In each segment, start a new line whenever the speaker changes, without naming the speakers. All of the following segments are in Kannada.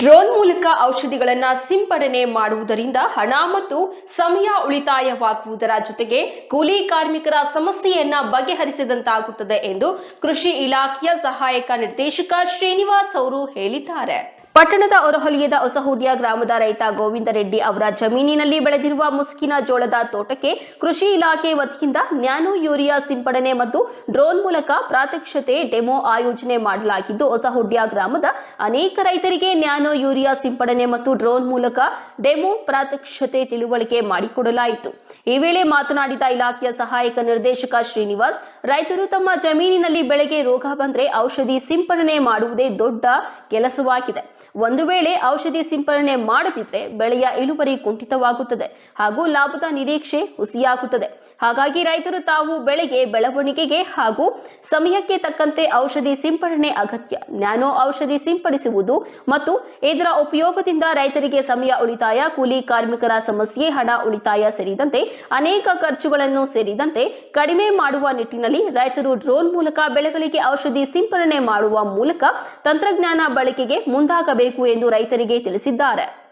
ಡ್ರೋನ್ ಮೂಲಕ ಔಷಧಿಗಳನ್ನು ಸಿಂಪಡಣೆ ಮಾಡುವುದರಿಂದ ಹಣ ಮತ್ತು ಸಮಯ ಉಳಿತಾಯವಾಗುವುದರ ಜೊತೆಗೆ ಕೂಲಿ ಕಾರ್ಮಿಕರ ಸಮಸ್ಯೆಯನ್ನ ಬಗೆಹರಿಸಿದಂತಾಗುತ್ತದೆ ಎಂದು ಕೃಷಿ ಇಲಾಖೆಯ ಸಹಾಯಕ ನಿರ್ದೇಶಕ ಶ್ರೀನಿವಾಸ್ ಅವರು ಹೇಳಿದ್ದಾರೆ. ಪಟ್ಟಣದ ಹೊರಹೊಲಿಯದ ಹೊಸಹುಡಿಯ ಗ್ರಾಮದ ರೈತ ಗೋವಿಂದ ರೆಡ್ಡಿ ಅವರ ಜಮೀನಿನಲ್ಲಿ ಬೆಳೆದಿರುವ ಮುಸುಕಿನ ಜೋಳದ ತೋಟಕ್ಕೆ ಕೃಷಿ ಇಲಾಖೆ ವತಿಯಿಂದ ನ್ಯಾನೋ ಯೂರಿಯಾ ಸಿಂಪಡಣೆ ಮತ್ತು ಡ್ರೋನ್ ಮೂಲಕ ಪ್ರಾತ್ಯಕ್ಷತೆ ಡೆಮೋ ಆಯೋಜನೆ ಮಾಡಲಾಗಿದ್ದು, ಹೊಸಹುಡ್ಯ ಗ್ರಾಮದ ಅನೇಕ ರೈತರಿಗೆ ನ್ಯಾನೋ ಯೂರಿಯಾ ಸಿಂಪಡಣೆ ಮತ್ತು ಡ್ರೋನ್ ಮೂಲಕ ಡೆಮೋ ಪ್ರಾತ್ಯಕ್ಷತೆ ತಿಳುವಳಿಕೆ ಮಾಡಿಕೊಡಲಾಯಿತು. ಈ ವೇಳೆ ಮಾತನಾಡಿದ ಇಲಾಖೆಯ ಸಹಾಯಕ ನಿರ್ದೇಶಕ ಶ್ರೀನಿವಾಸ್, ರೈತರು ತಮ್ಮ ಜಮೀನಿನಲ್ಲಿ ಬೆಳೆಗೆ ರೋಗ ಬಂದರೆ ಔಷಧಿ ಸಿಂಪಡಣೆ ಮಾಡುವುದೇ ದೊಡ್ಡ ಕೆಲಸವಾಗಿದೆ. ಒಂದು ವೇಳೆ ಔಷಧಿ ಸಿಂಪಡಣೆ ಮಾಡದಿದ್ರೆ ಬೆಳೆಯ ಇಳುವರಿ ಕುಂಠಿತವಾಗುತ್ತದೆ ಹಾಗೂ ಲಾಭದ ನಿರೀಕ್ಷೆ ಹುಸಿಯಾಗುತ್ತದೆ. ಹಾಗಾಗಿ ರೈತರು ತಾವು ಬೆಳೆಗೆ, ಬೆಳವಣಿಗೆಗೆ ಹಾಗೂ ಸಮಯಕ್ಕೆ ತಕ್ಕಂತೆ ಔಷಧಿ ಸಿಂಪಡಣೆ ಅಗತ್ಯ. ನ್ಯಾನೋ ಔಷಧಿ ಸಿಂಪಡಿಸುವುದು ಮತ್ತು ಇದರ ಉಪಯೋಗದಿಂದ ರೈತರಿಗೆ ಸಮಯ ಉಳಿತಾಯ, ಕೂಲಿ ಕಾರ್ಮಿಕರ ಸಮಸ್ಯೆ, ಹಣ ಉಳಿತಾಯ ಸೇರಿದಂತೆ ಅನೇಕ ಖರ್ಚುಗಳನ್ನು ಸೇರಿದಂತೆ ಕಡಿಮೆ ಮಾಡುವ ನಿಟ್ಟಿನಲ್ಲಿ ರೈತರು ಡ್ರೋನ್ ಮೂಲಕ ಬೆಳೆಗಳಿಗೆ ಔಷಧಿ ಸಿಂಪಡಣೆ ಮಾಡುವ ಮೂಲಕ ತಂತ್ರಜ್ಞಾನ ಬಳಕೆಗೆ ಮುಂದಾಗಬೇಕು. ಎಂದು ರೈತರಿಗೆ ತಿಳಿಸಿದ್ದಾರೆ.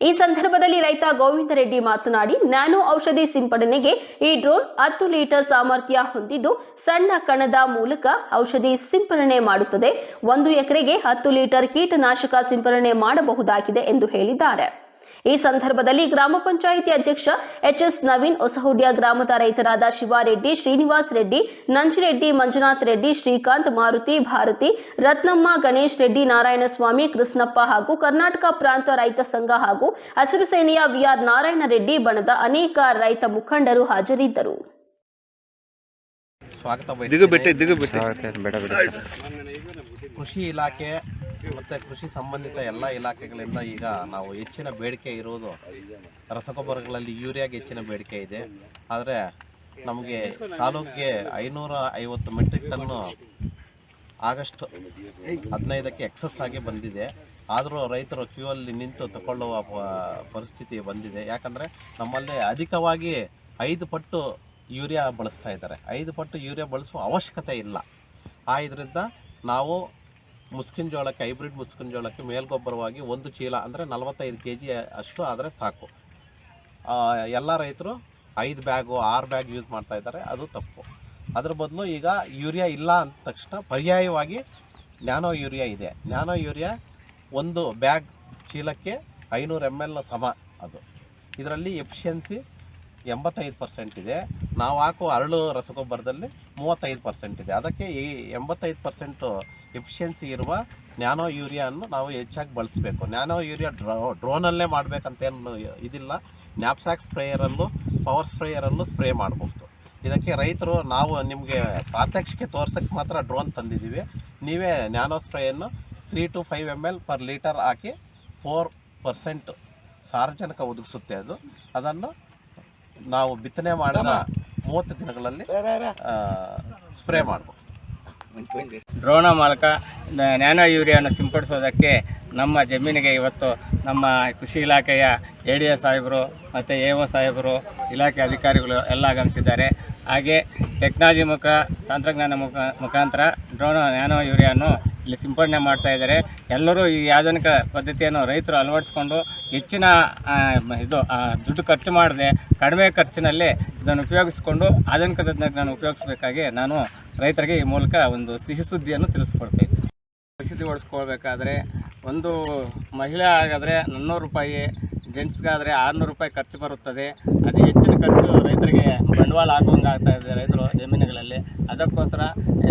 ಈ ಸಂದರ್ಭದಲ್ಲಿ ರೈತ ಗೋವಿಂದ ರೆಡ್ಡಿ ಮಾತನಾಡಿ ನ್ಯಾನೋ ಔಷಧಿ ಸಿಂಪಡಣೆಗೆ ಈ ಡ್ರೋನ್ ಹತ್ತು ಲೀಟರ್ ಸಾಮರ್ಥ್ಯ ಹೊಂದಿದ್ದು, ಸಣ್ಣ ಕಣದ ಮೂಲಕ ಔಷಧಿ ಸಿಂಪಡಣೆ ಮಾಡುತ್ತದೆ. ಒಂದು ಎಕರೆಗೆ ಹತ್ತು ಲೀಟರ್ ಕೀಟನಾಶಕ ಸಿಂಪಡಣೆ ಮಾಡಬಹುದಾಗಿದೆ ಎಂದು ಹೇಳಿದ್ದಾರೆ. ಈ ಸಂದರ್ಭದಲ್ಲಿ ಗ್ರಾಮ ಪಂಚಾಯಿತಿ ಅಧ್ಯಕ್ಷ ಎಚ್ ಎಸ್ ನವೀನ್ ಹೊಸಹುಡಿಯ ಗ್ರಾಮದ ರೈತರಾದ ಶಿವಾರೆಡ್ಡಿ ಶ್ರೀನಿವಾಸ್ ರೆಡ್ಡಿ ನಂಜರೆಡ್ಡಿ ಮಂಜುನಾಥ್ ರೆಡ್ಡಿ ಶ್ರೀಕಾಂತ್ ಮಾರುತಿ ಭಾರತಿ ರತ್ನಮ್ಮ ಗಣೇಶ್ ರೆಡ್ಡಿ ನಾರಾಯಣಸ್ವಾಮಿ ಕೃಷ್ಣಪ್ಪ ಹಾಗೂ ಕರ್ನಾಟಕ ಪ್ರಾಂತ ರೈತ ಸಂಘ ಹಾಗೂ ಹಸಿರು ಸೇನೆಯ ವಿಆರ್ ನಾರಾಯಣ ರೆಡ್ಡಿ ಬಣದ ಅನೇಕ ರೈತ ಮುಖಂಡರು ಹಾಜರಿದ್ದರು.
ಕೃಷಿ ಇಲಾಖೆ ಮತ್ತು ಕೃಷಿ ಸಂಬಂಧಿತ ಎಲ್ಲ ಇಲಾಖೆಗಳಿಂದ ಈಗ ನಾವು ಹೆಚ್ಚಿನ ಬೇಡಿಕೆ ಇರುವುದು ರಸಗೊಬ್ಬರಗಳಲ್ಲಿ ಯೂರಿಯಾಗೆ ಹೆಚ್ಚಿನ ಬೇಡಿಕೆ ಇದೆ. ಆದರೆ ನಮಗೆ ತಾಲೂಕಿಗೆ ಐನೂರ ಐವತ್ತು ಮೆಟ್ರಿಕ್ ಟನ್ನು ಆಗಸ್ಟ್ ಹದಿನೈದಕ್ಕೆ ಎಕ್ಸಸ್ ಆಗಿ ಬಂದಿದೆ. ಆದರೂ ರೈತರು ಕ್ಯೂ ಅಲ್ಲಿ ನಿಂತು ತಗೊಳ್ಳುವ ಪರಿಸ್ಥಿತಿ ಬಂದಿದೆ. ಯಾಕಂದರೆ ನಮ್ಮಲ್ಲಿ ಅಧಿಕವಾಗಿ ಐದು ಪಟ್ಟು ಯೂರಿಯಾ ಬಳಸ್ತಾ ಇದ್ದಾರೆ. ಐದು ಪಟ್ಟು ಯೂರಿಯಾ ಬಳಸುವ ಅವಶ್ಯಕತೆ ಇಲ್ಲ. ಆ ಇದರಿಂದ ನಾವು ಮುಸ್ಕಿನ ಜೋಳಕ್ಕೆ, ಹೈಬ್ರಿಡ್ ಮುಸ್ಕಿನ ಜೋಳಕ್ಕೆ ಮೇಲ್ಗೊಬ್ಬರವಾಗಿ ಒಂದು ಚೀಲ ಅಂದರೆ ನಲವತ್ತೈದು ಕೆ ಜಿ ಅಷ್ಟು ಆದರೆ ಸಾಕು. ಎಲ್ಲ ರೈತರು ಐದು ಬ್ಯಾಗು, ಆರು ಬ್ಯಾಗ್ ಯೂಸ್ ಮಾಡ್ತಾ ಇದ್ದಾರೆ. ಅದು ತಪ್ಪು. ಅದ್ರ ಬದಲು ಈಗ ಯೂರಿಯಾ ಇಲ್ಲ ಅಂದ ತಕ್ಷಣ ಪರ್ಯಾಯವಾಗಿ ನ್ಯಾನೋ ಯೂರಿಯಾ ಇದೆ. ನ್ಯಾನೋ ಯೂರಿಯಾ ಒಂದು ಬ್ಯಾಗ್ ಚೀಲಕ್ಕೆ ಐನೂರು ಎಂ ಎಲ್ ಸಮ ಅದು. ಇದರಲ್ಲಿ ಎಫಿಷಿಯನ್ಸಿ ಎಂಬತ್ತೈದು ಪರ್ಸೆಂಟ್ ಇದೆ. ನಾವು ಹಾಕುವ ಅರಳು ರಸಗೊಬ್ಬರದಲ್ಲಿ ಮೂವತ್ತೈದು ಪರ್ಸೆಂಟ್ ಇದೆ. ಅದಕ್ಕೆ ಈ ಎಂಬತ್ತೈದು ಪರ್ಸೆಂಟು ಎಫಿಷಿಯನ್ಸಿ ಇರುವ ನ್ಯಾನೋ ಯೂರಿಯಾವನ್ನು ನಾವು ಹೆಚ್ಚಾಗಿ ಬಳಸಬೇಕು. ನ್ಯಾನೋ ಯೂರಿಯಾ ಡ್ರೋ, ಡ್ರೋನಲ್ಲೇ ಮಾಡಬೇಕಂತೇನು ಇದಿಲ್ಲ. ನ್ಯಾಪ್ಸ್ಯಾಕ್ ಸ್ಪ್ರೇಯರಲ್ಲೂ, ಪವರ್ ಸ್ಪ್ರೇಯರಲ್ಲೂ ಸ್ಪ್ರೇ ಮಾಡಬಹುದು. ಇದಕ್ಕೆ ರೈತರು, ನಾವು ನಿಮಗೆ ಪ್ರಾತ್ಯಕ್ಷಿಕೆ ತೋರ್ಸೋಕ್ಕೆ ಮಾತ್ರ ಡ್ರೋನ್ ತಂದಿದ್ದೀವಿ. ನೀವೇ nano ಸ್ಪ್ರೇಯನ್ನು three to five M L per litre hockey four percent ಸಾರ್ವಜನಿಕ ಒದಗಿಸುತ್ತೆ ಅದು. ಅದನ್ನು ನಾವು ಬಿತ್ತನೆ ಮಾಡಿದ ಮೂವತ್ತು ದಿನಗಳಲ್ಲಿ ಸ್ಪ್ರೇ ಮಾಡಬಹುದು
ಡ್ರೋನ ಮೂಲಕ ನ್ಯಾನೋ ಯೂರಿಯಾನ ಸಿಂಪಡಿಸೋದಕ್ಕೆ ನಮ್ಮ ಜಮೀನಿಗೆ ಇವತ್ತು ನಮ್ಮ ಕೃಷಿ ಇಲಾಖೆಯ ಎ ಡಿ ಎ ಸಾಹೇಬರು ಮತ್ತು ಎ ಒ ಸಾಹೇಬರು ಇಲಾಖೆ ಅಧಿಕಾರಿಗಳು ಎಲ್ಲ ಆಗಮಿಸಿದ್ದಾರೆ. ಹಾಗೆ ಟೆಕ್ನಾಲಜಿ ಮುಖ ತಂತ್ರಜ್ಞಾನ ಮುಖ ಮುಖಾಂತರ ಡ್ರೋನ ನ್ಯಾನೋ ಯೂರಿಯಾನು ಇಲ್ಲಿ ಸಿಂಪಡಣೆ ಮಾಡ್ತಾ ಇದ್ದಾರೆ. ಎಲ್ಲರೂ ಈ ಆಧುನಿಕ ಪದ್ಧತಿಯನ್ನು ರೈತರು ಅಳವಡಿಸ್ಕೊಂಡು ಹೆಚ್ಚಿನ ಇದು ದುಡ್ಡು ಖರ್ಚು ಮಾಡದೆ ಕಡಿಮೆ ಖರ್ಚಿನಲ್ಲಿ ಇದನ್ನು ಉಪಯೋಗಿಸಿಕೊಂಡು ಆಧುನಿಕ ತಂತ್ರಜ್ಞಾನ ಉಪಯೋಗಿಸಬೇಕಾಗಿ ನಾನು ರೈತರಿಗೆ ಈ ಮೂಲಕ ಒಂದು ಸಿಹಿ ಸುದ್ದಿಯನ್ನು ತಿಳಿಸ್ಕೊಡ್ತಾ ಇದ್ದೀನಿ. ಪರಿಸ್ಥಿತಿ ಓಡಿಸ್ಕೊಳ್ಬೇಕಾದ್ರೆ ಒಂದು ಮಹಿಳೆ ಹಾಗಾದರೆ ನಾನ್ನೂರು ರೂಪಾಯಿ, ಜೆಂಟ್ಸ್ಗಾದರೆ ಆರುನೂರು ರೂಪಾಯಿ ಖರ್ಚು ಬರುತ್ತದೆ. ಅತಿ ಹೆಚ್ಚಿನ ಖರ್ಚು ರೈತರಿಗೆ ಬಂಡವಾಳ ಹಾಕುವಂಗೆ ಆಗ್ತಾ ಇದೆ ರೈತರು ಜಮೀನುಗಳಲ್ಲಿ. ಅದಕ್ಕೋಸ್ಕರ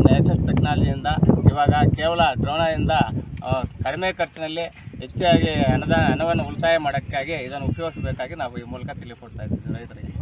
ಲೇಟೆಸ್ಟ್ ಟೆಕ್ನಾಲಜಿಯಿಂದ ಇವಾಗ ಕೇವಲ ಡ್ರೋಣದಿಂದ ಕಡಿಮೆ ಖರ್ಚಿನಲ್ಲಿ ಹೆಚ್ಚಾಗಿ ಹಣದ ಹಣವನ್ನು ಉಳಿತಾಯ ಮಾಡೋಕ್ಕಾಗಿ ಇದನ್ನು ಉಪಯೋಗಿಸಬೇಕಾಗಿ ನಾವು ಈ ಮೂಲಕ ತಿಳಿಕೊಡ್ತಾ ಇದ್ದೀವಿ ರೈತರಿಗೆ.